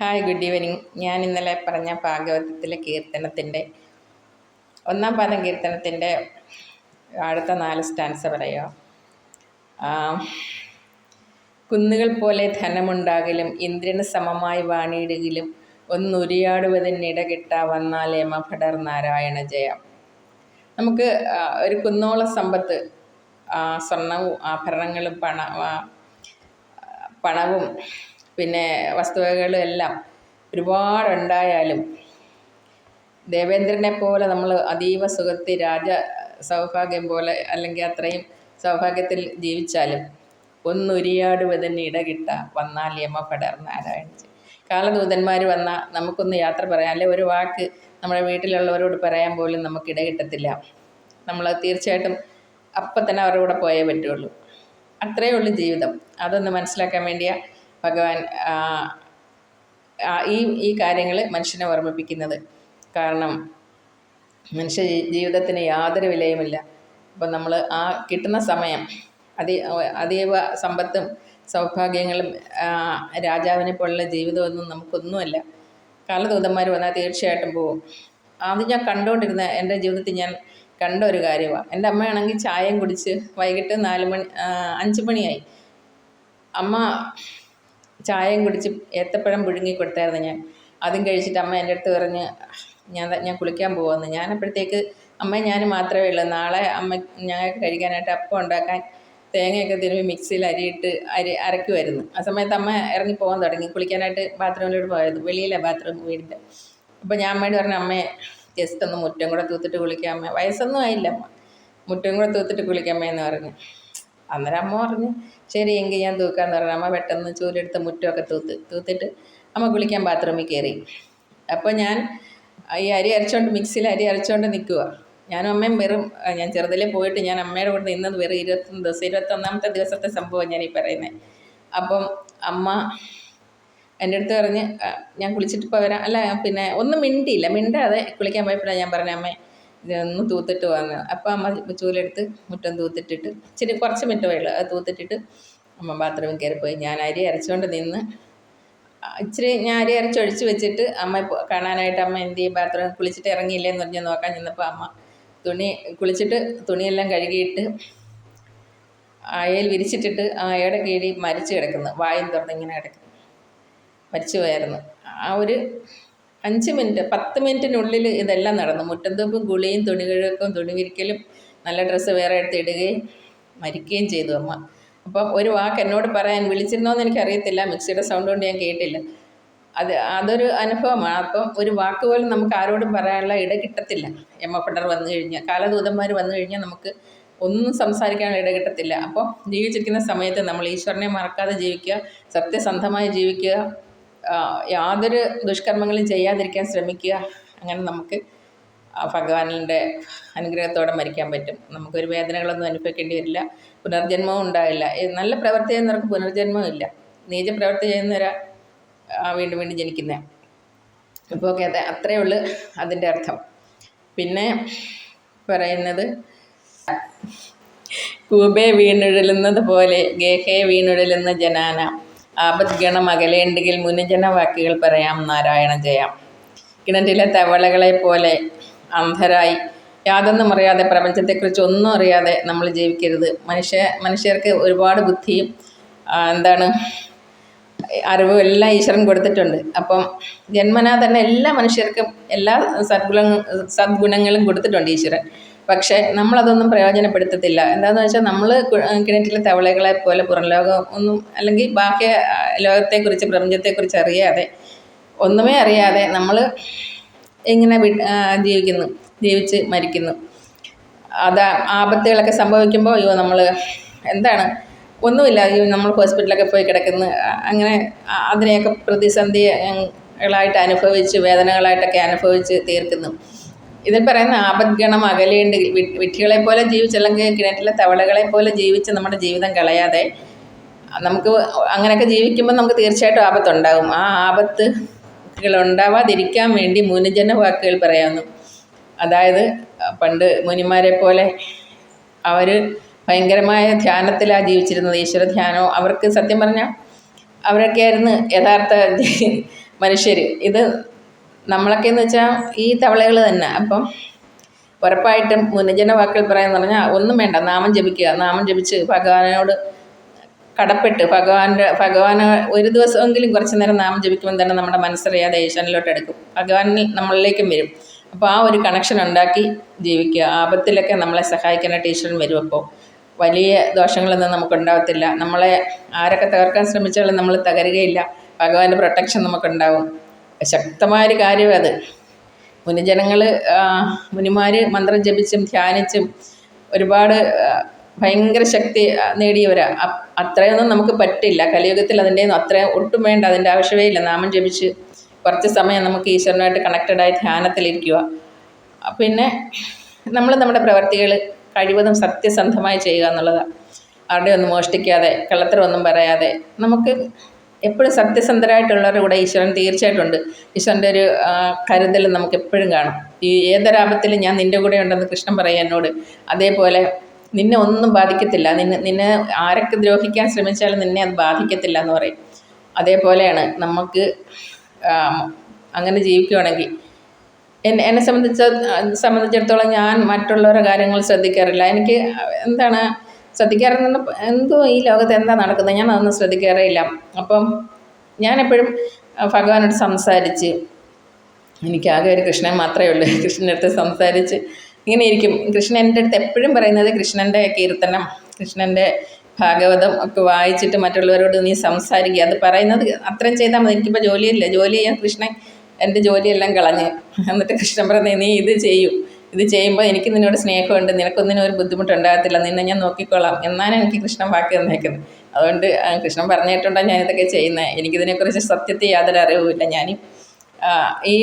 Hi good evening ഞാൻ ഇന്നലെ പറഞ്ഞ ഭാഗവതത്തിലെ കീർത്തനത്തിന്റെ ഒന്നാം പാദം കീർത്തനത്തിന്റെ അടുത്ത നാല് സ്റ്റാൻസ് പറയാം കുന്നുകൾ പോലെ ധനമുണ്ടാകലും ഇന്ദ്രന് സമമായി വാണിയിടുകിലും ഒന്നുരിയാടുവതിനിട കിട്ടാ വന്നാൽ യമഭടർ നാരായണ ജയ. നമുക്ക് ഒരു കുന്നോള സമ്പത്ത് സ്വർണവും ആഭരണങ്ങളും പണ പണവും പിന്നെ വസ്തുവകകളും എല്ലാം ഒരുപാടുണ്ടായാലും ദേവേന്ദ്രനെ പോലെ നമ്മൾ അതീവ സുഖത്തിൽ രാജ സൗഭാഗ്യം പോലെ അല്ലെങ്കിൽ അത്രയും സൗഭാഗ്യത്തിൽ ജീവിച്ചാലും ഒന്നുരിയാടുവതിന് ഇടകിട്ട വന്നാൽ യമപടർ നാരായണ കാലദൂതന്മാർ വന്നാൽ നമുക്കൊന്ന് യാത്ര പറയാം. അല്ലെ ഒരു വാക്ക് നമ്മുടെ വീട്ടിലുള്ളവരോട് പറയാൻ പോലും നമുക്ക് ഇടകിട്ടത്തില്ല. നമ്മൾ തീർച്ചയായിട്ടും അപ്പം തന്നെ അവരുടെ കൂടെ പോയേ പറ്റുള്ളൂ. അത്രയേ ഉള്ളൂ ജീവിതം. അതൊന്ന് മനസ്സിലാക്കാൻ വേണ്ടിയാ ഭഗവാൻ ഈ ഈ കാര്യങ്ങൾ മനുഷ്യനെ ഓർമ്മിപ്പിക്കുന്നത്. കാരണം മനുഷ്യ ജീവിതത്തിന് യാതൊരു വിലയുമില്ല. അപ്പം നമ്മൾ ആ കിട്ടുന്ന സമയം അതി അതീവ സമ്പത്തും സൗഭാഗ്യങ്ങളും രാജാവിനെ പോലുള്ള ജീവിതമൊന്നും നമുക്കൊന്നുമല്ല. കാലദൂതന്മാർ വന്നാൽ തീർച്ചയായിട്ടും പോകും ആദ്യം ഞാൻ കണ്ടുകൊണ്ടിരുന്ന എന്റെ ജീവിതത്തിൽ ഞാൻ കണ്ട ഒരു കാര്യമാണ് എന്റെ അമ്മയാണെങ്കിൽ ചായയും കുടിച്ച് വൈകിട്ട് നാല് മണി അഞ്ച് മണിയായി. അമ്മ ചായയും കുടിച്ച് ഏത്തപ്പഴം പുഴുങ്ങി കൊടുത്തായിരുന്നു ഞാൻ. അതും കഴിച്ചിട്ട് അമ്മ എന്റെ അടുത്ത് പറഞ്ഞ് ഞാൻ ഞാൻ കുളിക്കാൻ പോകുമെന്ന് ഞാനപ്പോഴത്തേക്ക് അമ്മ ഞാൻ മാത്രമേ ഉള്ളൂ. നാളെ അമ്മ ഞങ്ങൾക്ക് കഴിക്കാനായിട്ട് അപ്പം ഉണ്ടാക്കാൻ തേങ്ങയൊക്കെ തിരുമ്പി മിക്സിയിൽ അരിയിട്ട് അരി അരക്കുമായിരുന്നു ആ സമയത്ത് അമ്മ ഇറങ്ങി പോകാൻ തുടങ്ങി. കുളിക്കാനായിട്ട് ബാത്റൂമിലോട്ട് പോയത് വെളിയിലെ ബാത്റൂം വീടിന്റെ. അപ്പോൾ ഞാൻ അമ്മയോട് പറഞ്ഞു അമ്മയെ ജസ്റ്റ് ഒന്ന് മുറ്റം കൂടെ തൂത്തിട്ട് കുളിക്കാം അമ്മ. വയസ്സൊന്നും ആയില്ല. അമ്മ മുറ്റം കൂടെ തൂത്തിട്ട് കുളിക്കാം എന്ന് പറഞ്ഞു. അന്നേരം അമ്മ പറഞ്ഞു ശരി എങ്കിൽ ഞാൻ തൂക്കാമെന്ന് പറഞ്ഞു. അമ്മ പെട്ടെന്ന് ചൂലെടുത്ത് മുറ്റമൊക്കെ തൂത്ത് തൂത്തിട്ട് അമ്മ കുളിക്കാൻ ബാത്റൂമിൽ കയറി അപ്പോൾ ഞാൻ ഈ അരി അരച്ചോണ്ട് മിക്സിയിൽ അരി അരച്ചോണ്ട് നിൽക്കുക ഞാനും അമ്മയും വെറും ഞാൻ ചെറുതിലേ പോയിട്ട് ഞാൻ അമ്മയുടെ കൂടെ നിന്നത് വെറും ഇരുപത്തൊന്ന് ദിവസം ഇരുപത്തൊന്നാമത്തെ ദിവസത്തെ സംഭവം ഞാൻ ഈ പറയുന്നത് അപ്പം അമ്മ എന്റെ അടുത്ത് പറഞ്ഞ് ഞാൻ കുളിച്ചിട്ട് ഇപ്പോൾ വരാം. അല്ല പിന്നെ ഒന്നും മിണ്ടിയില്ല. മിണ്ടാതെ കുളിക്കാൻ പോയപ്പോഴാണ് ഞാൻ പറഞ്ഞ അമ്മേ ഇതൊന്ന് തൂത്തിട്ട് വന്ന് അപ്പോൾ അമ്മ ചൂലെടുത്ത് മുറ്റം തൂത്തിട്ടിട്ട് ഇച്ചിരി കുറച്ച് മിനിറ്റ് വെള്ളം അത് തൂത്തിട്ടിട്ട് അമ്മ ബാത്റൂമിൽ കയറിപ്പോയി ഞാൻ അരി അരച്ചുകൊണ്ട് നിന്ന് ഇച്ചിരി ഞാൻ അരി അരച്ചൊഴിച്ച് വെച്ചിട്ട് അമ്മ കാണാനായിട്ട് അമ്മ എന്ത് ചെയ്യും? ബാത്റൂമിൽ കുളിച്ചിട്ട് ഇറങ്ങിയില്ലേന്ന് പറഞ്ഞ് നോക്കാൻ ചെന്നപ്പോൾ അമ്മ തുണി കുളിച്ചിട്ട് തുണിയെല്ലാം കഴുകിയിട്ട് അയയിൽ വിരിച്ചിട്ടിട്ട് അയയുടെ കീഴിൽ മരിച്ചു കിടക്കുന്നു. വായും തുറന്ന് ഇങ്ങനെ കിടക്കുന്നു. മരിച്ചു പോയായിരുന്നു. ആ ഒരു അഞ്ച് മിനിറ്റ് പത്ത് മിനിറ്റിനുള്ളിൽ ഇതെല്ലാം നടന്നു. മുറ്റന്തൂപ്പും കുളിയും തുണി കിഴക്കും തുണി വിരിക്കലും നല്ല ഡ്രസ്സ് വേറെ എടുത്ത് ഇടുകയും മരിക്കുകയും ചെയ്തു അമ്മ. അപ്പം ഒരു വാക്ക് എന്നോട് പറയാൻ വിളിച്ചിരുന്നോന്ന് എനിക്കറിയത്തില്ല. മിക്സിയുടെ സൗണ്ട് കൊണ്ട് ഞാൻ കേട്ടില്ല. അത് അതൊരു അനുഭവമാണ്. അപ്പം ഒരു വാക്ക് പോലും നമുക്ക് ആരോടും പറയാനുള്ള ഇട കിട്ടത്തില്ല. എമ്മപ്പെടർ വന്നു കഴിഞ്ഞാൽ കാലദൂതന്മാർ വന്നു കഴിഞ്ഞാൽ നമുക്ക് ഒന്നും സംസാരിക്കാനുള്ള ഇട കിട്ടത്തില്ല. അപ്പോൾ ജീവിച്ചിരിക്കുന്ന സമയത്ത് നമ്മൾ ഈശ്വരനെ മറക്കാതെ ജീവിക്കുക സത്യസന്ധമായി ജീവിക്കുക യാതൊരു ദുഷ്കർമ്മങ്ങളും ചെയ്യാതിരിക്കാൻ ശ്രമിക്കുക. അങ്ങനെ നമുക്ക് ഭഗവാനിന്റെ അനുഗ്രഹത്തോടെ മരിക്കാൻ പറ്റും. നമുക്കൊരു വേദനകളൊന്നും അനുഭവിക്കേണ്ടി വരില്ല. പുനർജന്മവും ഉണ്ടാവില്ല. നല്ല പ്രവൃത്തി ചെയ്യുന്നവർക്ക് പുനർജന്മവും ഇല്ല. നീച പ്രവൃത്തി ചെയ്യുന്നവരാ വീണ്ടും വീണ്ടും ജനിക്കുന്നത് അപ്പോൾ ഓക്കെ അതെ അത്രയേ ഉള്ളൂ അതിന്റെ അർത്ഥം. പിന്നെ പറയുന്നത് കൂബെ വീണുഴലുന്നത് പോലെ ഗേഹയെ വീണുഴലുന്ന ജനാന. ആപദ്ഗണം അകലേണ്ടെങ്കിൽ മുനിജന വാക്കുകൾ പറയാം നാരായണ ജയാം. കിണറ്റിലെ തവളകളെ പോലെ അന്ധരായി. യാതൊന്നും അറിയാതെ പ്രപഞ്ചത്തെക്കുറിച്ച് ഒന്നും അറിയാതെ നമ്മൾ ജീവിക്കരുത്. മനുഷ്യ മനുഷ്യർക്ക് ഒരുപാട് ബുദ്ധിയും എന്താണ് അറിവും എല്ലാം ഈശ്വരൻ കൊടുത്തിട്ടുണ്ട്. അപ്പം ജന്മനാ തന്നെ എല്ലാ മനുഷ്യർക്കും എല്ലാ സദ്ഗുണ സദ്ഗുണങ്ങളും കൊടുത്തിട്ടുണ്ട് ഈശ്വരൻ. പക്ഷേ നമ്മളതൊന്നും പ്രയോജനപ്പെടുത്തത്തില്ല. എന്താണെന്ന് വെച്ചാൽ നമ്മൾ കിണറ്റിലെ തവളകളെ പോലെ പുറം ലോകം ഒന്നും അല്ലെങ്കിൽ ബാഹ്യ ലോകത്തെക്കുറിച്ച് പ്രപഞ്ചത്തെക്കുറിച്ച് അറിയാതെ ഒന്നുമേ അറിയാതെ നമ്മൾ ഇങ്ങനെ ജീവിക്കുന്നു ജീവിച്ച് മരിക്കുന്നു. അത് ആപത്തുകളൊക്കെ സംഭവിക്കുമ്പോൾ അയ്യോ നമ്മൾ എന്താണ്? ഒന്നുമില്ല. ഈ നമ്മൾ ഹോസ്പിറ്റലൊക്കെ പോയി കിടക്കുന്നു. അങ്ങനെ അതിനെയൊക്കെ പ്രതിസന്ധികളായിട്ട് അനുഭവിച്ച് വേദനകളായിട്ടൊക്കെ അനുഭവിച്ച് തീർക്കുന്നു. ഇതിൽ പറയുന്ന ആപദ്ഗണം അകലേണ്ട് വിട്ടികളെ പോലെ ജീവിച്ചല്ലെങ്കിൽ കിണറ്റിലെ തവളകളെ പോലെ ജീവിച്ച് നമ്മുടെ ജീവിതം കളയാതെ നമുക്ക് അങ്ങനെയൊക്കെ ജീവിക്കുമ്പോൾ നമുക്ക് തീർച്ചയായിട്ടും ആപത്തുണ്ടാകും. ആ ആപത്ത് ഉണ്ടാവാതിരിക്കാൻ വേണ്ടി മുനുജന വാക്കുകൾ പറയാമെന്നു അതായത് പണ്ട് മുനിമാരെ പോലെ അവർ ഭയങ്കരമായ ധ്യാനത്തിലാണ് ജീവിച്ചിരുന്നത്. ഈശ്വര ധ്യാനവും അവർക്ക് സത്യം പറഞ്ഞാൽ അവരൊക്കെ ആയിരുന്നു യഥാർത്ഥ മനുഷ്യർ ഇത് നമ്മളൊക്കെ എന്ന് വെച്ചാൽ ഈ തവളകൾ തന്നെ. അപ്പം ഉറപ്പായിട്ടും മുനജന വാക്കുകൾ പറയാന്ന് പറഞ്ഞാൽ ഒന്നും വേണ്ട നാമം ജപിക്കുക. നാമം ജപിച്ച് ഭഗവാനോട് കടപ്പെട്ട് ഭഗവാന്റെ ഭഗവാന് ഒരു ദിവസമെങ്കിലും കുറച്ച് നേരം നാമം ജപിക്കുമ്പോൾ തന്നെ നമ്മുടെ മനസ്സറിയാതെ ഈശ്വരനിലോട്ട് എടുക്കും. ഭഗവാനിൽ നമ്മളിലേക്കും വരും. അപ്പോൾ ആ ഒരു കണക്ഷൻ ഉണ്ടാക്കി ജീവിക്കുക. ആപത്തിലൊക്കെ നമ്മളെ സഹായിക്കാനായിട്ട് ഈശ്വരൻ വരും അപ്പോൾ വലിയ ദോഷങ്ങളൊന്നും നമുക്കുണ്ടാവത്തില്ല. നമ്മളെ ആരൊക്കെ തകർക്കാൻ ശ്രമിച്ചാലും നമ്മൾ തകരുകയില്ല. ഭഗവാന്റെ പ്രൊട്ടക്ഷൻ നമുക്കുണ്ടാവും. ശക്തമായൊരു കാര്യം അത് മുനിജനങ്ങൾ മുനിമാർ മന്ത്രം ജപിച്ചും ധ്യാനിച്ചും ഒരുപാട് ഭയങ്കര ശക്തി നേടിയവരാണ് നേടിയവരാ. അത്രയൊന്നും നമുക്ക് പറ്റില്ല. കലിയുഗത്തിൽ അതിന്റെ അത്രയും ഒട്ടും വേണ്ട. അതിന്റെ ആവശ്യമേ ഇല്ല. നാമം ജപിച്ച് കുറച്ച് സമയം നമുക്ക് ഈശ്വരനായിട്ട് കണക്റ്റഡായി ധ്യാനത്തിലിരിക്കുക. പിന്നെ നമ്മൾ നമ്മുടെ പ്രവർത്തികൾ കഴിവതും സത്യസന്ധമായി ചെയ്യുക എന്നുള്ളതാണ് ആരുടെയൊന്നും മോഷ്ടിക്കാതെ കള്ളത്തരമൊന്നും പറയാതെ നമുക്ക് എപ്പോഴും സത്യസന്ധരായിട്ടുള്ളവരുടെ കൂടെ ഈശ്വരൻ തീർച്ചയായിട്ടും ഉണ്ട് ഈശ്വരന്റെ ഒരു കരുതൽ നമുക്ക് എപ്പോഴും കാണാം. ഈ ഏതൊരാപത്തിലും ഞാൻ നിന്റെ കൂടെ ഉണ്ടെന്ന് കൃഷ്ണൻ പറയും എന്നോട് അതേപോലെ നിന്നെ ഒന്നും ബാധിക്കത്തില്ല. നിന്നെ നിന്നെ ആരൊക്കെ ദ്രോഹിക്കാൻ ശ്രമിച്ചാലും നിന്നെ അത് ബാധിക്കത്തില്ല എന്ന് പറയും. അതേപോലെയാണ് നമുക്ക് അങ്ങനെ ജീവിക്കുവാണെങ്കിൽ. എന്നെ എന്നെ സംബന്ധിച്ച സംബന്ധിച്ചിടത്തോളം ഞാൻ മറ്റുള്ളവരുടെ കാര്യങ്ങൾ ശ്രദ്ധിക്കാറില്ല. എനിക്ക് എന്താണ് ശ്രദ്ധിക്കാറെന്ന് എന്തോ ഈ ലോകത്ത് എന്താ നടക്കുന്നത്? ഞാൻ അതൊന്നും ശ്രദ്ധിക്കാറേ ഇല്ല അപ്പം ഞാനെപ്പോഴും ഭഗവാനോട് സംസാരിച്ച് എനിക്കാകെ ഒരു കൃഷ്ണൻ മാത്രമേ ഉള്ളൂ. കൃഷ്ണന്റെ അടുത്ത് സംസാരിച്ച് ഇങ്ങനെ ഇരിക്കും. കൃഷ്ണൻ എന്റെ അടുത്ത് എപ്പോഴും പറയുന്നത് കൃഷ്ണന്റെ കീർത്തനം കൃഷ്ണന്റെ ഭാഗവതം ഒക്കെ വായിച്ചിട്ട് മറ്റുള്ളവരോട് നീ സംസാരിക്കുക. അത് പറയുന്നത് അത്രയും ചെയ്താൽ മതി. എനിക്കിപ്പോൾ ജോലിയില്ല. ജോലി ചെയ്യാൻ കൃഷ്ണൻ എന്റെ ജോലിയെല്ലാം കളഞ്ഞ്. എന്നിട്ട് കൃഷ്ണൻ പറഞ്ഞേ നീ ഇത് ചെയ്യൂ. ഇത് ചെയ്യുമ്പോൾ എനിക്ക് നിന്നോട് സ്നേഹമുണ്ട് നിനക്കൊന്നിനും ഒരു ബുദ്ധിമുട്ടുണ്ടാകത്തില്ല നിന്നെ ഞാൻ നോക്കിക്കോളാം എന്നാണ് എനിക്ക് കൃഷ്ണൻ വാക്ക് തന്നേക്കുന്നത്. അതുകൊണ്ട് കൃഷ്ണൻ പറഞ്ഞിട്ടുണ്ടാണ് ഞാനിതൊക്കെ ചെയ്യുന്നത് എനിക്കിതിനെക്കുറിച്ച് സത്യത്തിൽ യാതൊരു അറിവുമില്ല. ഞാൻ ഈ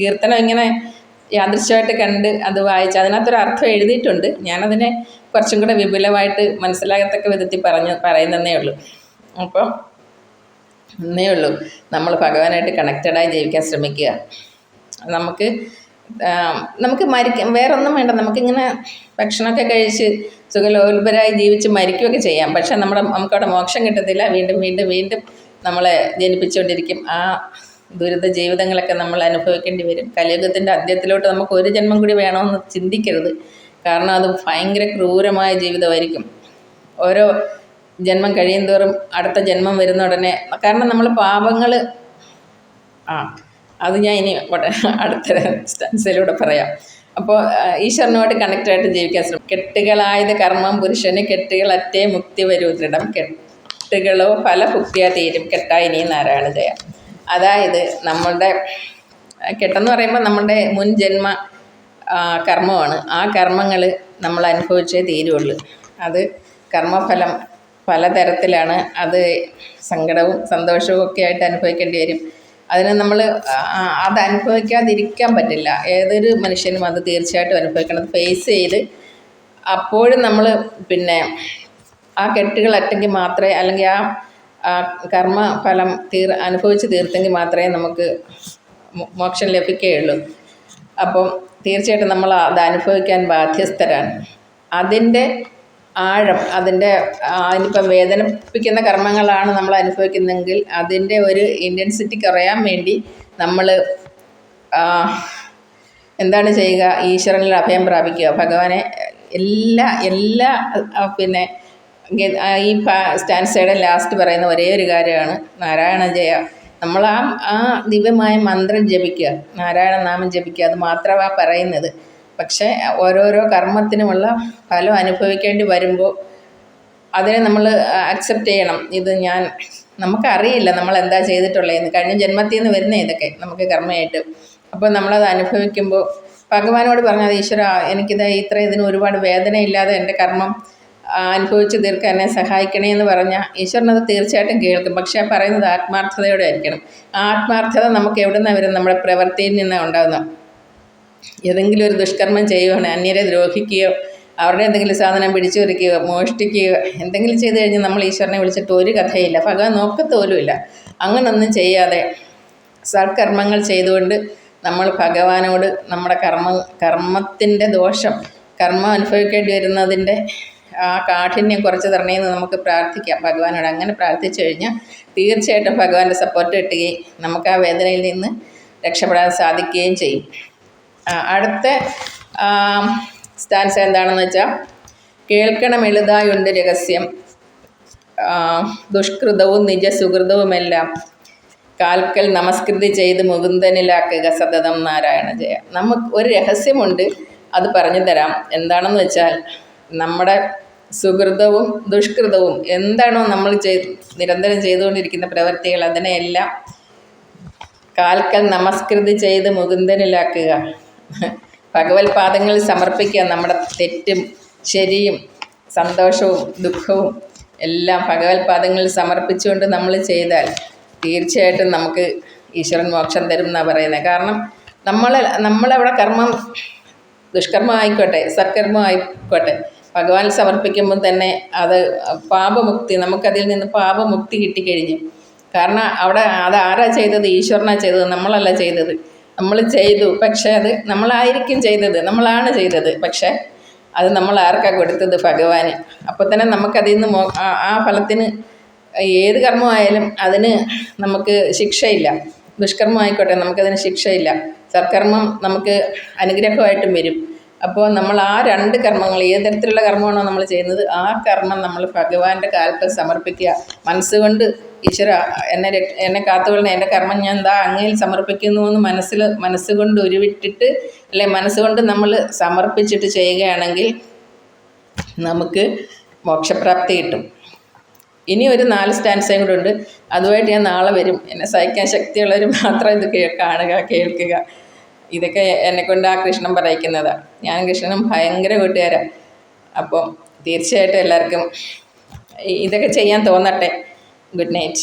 കീർത്തനം ഇങ്ങനെ യാദൃശ്യമായിട്ട് കണ്ട് അത് വായിച്ച് അതിനകത്തൊരു അർത്ഥം എഴുതിയിട്ടുണ്ട്. ഞാനതിനെ കുറച്ചും കൂടെ വിപുലമായിട്ട് മനസ്സിലാകത്തക്ക വിധത്തിൽ പറഞ്ഞു പറയുന്നതേ ഉള്ളൂ. അപ്പം എന്നേ ഉള്ളൂ. നമ്മൾ ഭഗവാനായിട്ട് കണക്റ്റഡായി ജീവിക്കാൻ ശ്രമിക്കുക. നമുക്ക് നമുക്ക് മരിക്കാം വേറൊന്നും വേണ്ട. നമുക്കിങ്ങനെ ഭക്ഷണമൊക്കെ കഴിച്ച് സുഖലോലുപരായി ജീവിച്ച് മരിക്കുകയൊക്കെ ചെയ്യാം. പക്ഷെ നമ്മുടെ നമുക്കവിടെ മോക്ഷം കിട്ടത്തില്ല. വീണ്ടും വീണ്ടും വീണ്ടും നമ്മളെ ജനിപ്പിച്ചുകൊണ്ടിരിക്കും. ആ ദുരിത ജീവിതങ്ങളൊക്കെ നമ്മൾ അനുഭവിക്കേണ്ടി വരും. കലിയുഗത്തിന്റെ അന്ത്യത്തിലോട്ട് നമുക്ക് ഒരു ജന്മം കൂടി വേണമെന്ന് ചിന്തിക്കരുത്. കാരണം അത് ഭയങ്കര ക്രൂരമായ ജീവിതമായിരിക്കും. ഓരോ ജന്മം കഴിയും തോറും അടുത്ത ജന്മം വരുന്ന ഉടനെ കാരണം നമ്മൾ പാപങ്ങൾ ആ അത് ഞാൻ ഇനി അടുത്ത സ്റ്റൻസിലൂടെ പറയാം. അപ്പോൾ ഈശ്വരനോട് കണക്റ്റായിട്ട് ജീവിക്കാൻ ശ്രമിക്കും കെട്ടുകളായത് കർമ്മം പുരുഷന് കെട്ടുകളറ്റേ മുക്തി വരൂ ദൃഢം. കെട്ടുകളോ ഫല ഭുക്തിയാ തീരും. കെട്ടായി നീ നാരായണ ജയ. അതായത് നമ്മളുടെ കെട്ടെന്ന് പറയുമ്പോൾ നമ്മുടെ മുൻ ജന്മ കർമ്മമാണ്. ആ കർമ്മങ്ങൾ നമ്മൾ അനുഭവിച്ചേ തീരുള്ളൂ. അത് കർമ്മഫലം പലതരത്തിലാണ്. അത് സങ്കടവും സന്തോഷവും ഒക്കെ ആയിട്ട് അനുഭവിക്കേണ്ടി വരും. അതിന് നമ്മൾ അത് അനുഭവിക്കാതിരിക്കാൻ പറ്റില്ല. ഏതൊരു മനുഷ്യനും അത് തീർച്ചയായിട്ടും അനുഭവിക്കണം. ഫേസ് ചെയ്ത് അപ്പോഴും നമ്മൾ പിന്നെ ആ കെട്ടുകൾ അറ്റെങ്കിൽ മാത്രമേ അല്ലെങ്കിൽ ആ കർമ്മ ഫലം തീർ അനുഭവിച്ച് തീർത്തെങ്കിൽ മാത്രമേ നമുക്ക് മോക്ഷം ലഭിക്കുകയുള്ളൂ. അപ്പം തീർച്ചയായിട്ടും നമ്മൾ അത് അനുഭവിക്കാൻ ബാധ്യസ്ഥരാണ്. അതിന്റെ ആഴം അതിന്റെ അതിനിപ്പം വേദനിപ്പിക്കുന്ന കർമ്മങ്ങളാണ് നമ്മൾ അനുഭവിക്കുന്നതെങ്കിൽ അതിന്റെ ഒരു ഇന്റൻസിറ്റി കുറയാൻ വേണ്ടി നമ്മൾ എന്താണ് ചെയ്യുക? ഈശ്വരനിൽ അഭയം പ്രാപിക്കുക. ഭഗവാനെ എല്ലാ എല്ലാ പിന്നെ ഈ സ്റ്റാൻസേഡ് ലാസ്റ്റ് പറയുന്ന ഒരേ ഒരു കാര്യമാണ്. നാരായണ ജയ. നമ്മൾ ആ ആ ദിവ്യമായ മന്ത്രം ജപിക്കുക. നാരായണ നാമം ജപിക്കുക. അത് മാത്രമാണ് പറയുന്നത്. പക്ഷേ ഓരോരോ കർമ്മത്തിനുമുള്ള ഫലം അനുഭവിക്കേണ്ടി വരുമ്പോൾ അതിനെ നമ്മൾ അക്സെപ്റ്റ് ചെയ്യണം. ഇത് ഞാൻ നമുക്കറിയില്ല നമ്മൾ എന്താ ചെയ്തിട്ടുള്ളതെന്ന്. കഴിഞ്ഞ ജന്മത്തിൽ നിന്ന് വരുന്ന ഇതൊക്കെ നമുക്ക് കർമ്മമായിട്ട്. അപ്പോൾ നമ്മളത് അനുഭവിക്കുമ്പോൾ ഭഗവാനോട് പറഞ്ഞത് ഈശ്വര എനിക്കിത് ഇത്ര ഇതിന് ഒരുപാട് വേദനയില്ലാതെ എന്റെ കർമ്മം അനുഭവിച്ച് തീർക്കാൻ എന്നെ സഹായിക്കണേ എന്ന് പറഞ്ഞാൽ ഈശ്വരനത് തീർച്ചയായിട്ടും കേൾക്കും. പക്ഷേ പറയുന്നത് ആത്മാർത്ഥതയോടെ ആയിരിക്കണം. ആത്മാർത്ഥത നമുക്ക് എവിടെ നിന്നാണ് വരുന്നത്? നമ്മുടെ പ്രവൃത്തിയിൽ നിന്നാണ് ഉണ്ടാകുന്നത് ഏതെങ്കിലും ഒരു ദുഷ്കർമ്മം ചെയ്യുവാണ് അന്യരെ ദ്രോഹിക്കുകയോ അവരുടെ എന്തെങ്കിലും സാധനം പിടിച്ചു വരികയോ മോഷ്ടിക്കുകയോ എന്തെങ്കിലും ചെയ്തു കഴിഞ്ഞാൽ നമ്മൾ ഈശ്വരനെ വിളിച്ചിട്ട് ഒരു കഥയില്ല ഭഗവാൻ നോക്കത്തോലുമില്ല. അങ്ങനൊന്നും ചെയ്യാതെ സൽക്കർമ്മങ്ങൾ ചെയ്തുകൊണ്ട് നമ്മൾ ഭഗവാനോട് നമ്മുടെ കർമ്മ കർമ്മത്തിന്റെ ദോഷം കർമ്മം അനുഭവിക്കേണ്ടി വരുന്നതിന്റെ ആ കാഠിന്യം കുറച്ച് തരണേന്ന് നമുക്ക് പ്രാർത്ഥിക്കാം. ഭഗവാനോട് അങ്ങനെ പ്രാർത്ഥിച്ചു കഴിഞ്ഞാൽ തീർച്ചയായിട്ടും ഭഗവാന്റെ സപ്പോർട്ട് കിട്ടുകയും നമുക്ക് ആ വേദനയിൽ നിന്ന് രക്ഷപ്പെടാൻ സാധിക്കുകയും ചെയ്യും. അടുത്ത സ്റ്റാൻസ് എന്താണെന്ന് വെച്ചാൽ കേൾക്കണം എളുതായുണ്ട് രഹസ്യം. ദുഷ്കൃതവും നിജസുഹൃതവുമെല്ലാം കാൽക്കൽ നമസ്കൃതി ചെയ്ത് മുകുന്ദനിലാക്കുക സതതം നാരായണ ജയ. നമുക്ക് ഒരു രഹസ്യമുണ്ട് അത് പറഞ്ഞു തരാം. എന്താണെന്ന് വെച്ചാൽ നമ്മുടെ സുഹൃതവും ദുഷ്കൃതവും എന്താണോ നമ്മൾ ചെയ്ത് നിരന്തരം ചെയ്തുകൊണ്ടിരിക്കുന്ന പ്രവൃത്തികൾ അതിനെയെല്ലാം കാൽക്കൽ നമസ്കൃതി ചെയ്ത് മുകുന്ദനിലാക്കുക. ഭഗവത് പാദങ്ങളിൽ സമർപ്പിക്കുക. നമ്മുടെ തെറ്റും ശരിയും സന്തോഷവും ദുഃഖവും എല്ലാം ഭഗവത് പാദങ്ങളിൽ സമർപ്പിച്ചുകൊണ്ട് നമ്മൾ ചെയ്താൽ തീർച്ചയായിട്ടും നമുക്ക് ഈശ്വരൻ മോക്ഷം തരും എന്നാണ് പറയുന്നത്. കാരണം നമ്മൾ നമ്മളവിടെ കർമ്മം ദുഷ്കർമ്മം ആയിക്കോട്ടെ സത്കർമ്മം ആയിക്കോട്ടെ ഭഗവാൻ സമർപ്പിക്കുമ്പോൾ തന്നെ അത് പാപമുക്തി നമുക്കതിൽ നിന്ന് പാപമുക്തി കിട്ടിക്കഴിഞ്ഞു. കാരണം അവിടെ അത് ആരാ ചെയ്തത്? ഈശ്വരനാണ് ചെയ്തത്. നമ്മളല്ല ചെയ്തത്. നമ്മൾ ചെയ്തു. പക്ഷേ അത് നമ്മളായിരിക്കും ചെയ്തത്. നമ്മളാണ് ചെയ്തത്. പക്ഷേ അത് നമ്മൾ ആർക്കാണ് കൊടുത്തത്? ഭഗവാന്. അപ്പോൾ തന്നെ നമുക്കതിൽ നിന്ന് മോ ആ- ഫലത്തിന് ഏത് കർമ്മമായാലും അതിന് നമുക്ക് ശിക്ഷയില്ല. ദുഷ്കർമ്മമായിക്കോട്ടെ നമുക്കതിന് ശിക്ഷയില്ല. സത്കർമ്മം നമുക്ക് അനുഗ്രഹമായിട്ടും വരും. അപ്പോൾ നമ്മൾ ആ രണ്ട് കർമ്മങ്ങൾ ഏത് തരത്തിലുള്ള കർമ്മമാണോ നമ്മൾ ചെയ്യുന്നത് ആ കർമ്മം നമ്മൾ ഭഗവാന്റെ കാലത്ത് സമർപ്പിക്കുക. മനസ്സുകൊണ്ട് ഈശ്വര എന്നെ എന്നെ കാത്തുകൊള്ളണേ. എന്റെ കർമ്മം ഞാൻ എന്താ അങ്ങയിൽ സമർപ്പിക്കുന്നു എന്ന് മനസ്സിൽ മനസ്സുകൊണ്ട് ഉരുവിട്ടിട്ട് അല്ലെ മനസ്സുകൊണ്ട് നമ്മൾ സമർപ്പിച്ചിട്ട് ചെയ്യുകയാണെങ്കിൽ നമുക്ക് മോക്ഷപ്രാപ്തി കിട്ടും. ഇനി ഒരു നാല് സ്റ്റാൻസയും കൂടെ ഉണ്ട്. അതുമായിട്ട് ഞാൻ നാളെ വരും. എന്നെ സഹിക്കാൻ ശക്തിയുള്ളവർ മാത്രം ഇത് കാണുക കേൾക്കുക. ഇതൊക്കെ എന്നെക്കൊണ്ട് ആ കൃഷ്ണൻ പറയിക്കുന്നതാണ് ഞാൻ കൃഷ്ണനും ഭയങ്കര കൂട്ടുകാരാണ് അപ്പം തീർച്ചയായിട്ടും എല്ലാവർക്കും ഇതൊക്കെ ചെയ്യാൻ തോന്നട്ടെ. Good night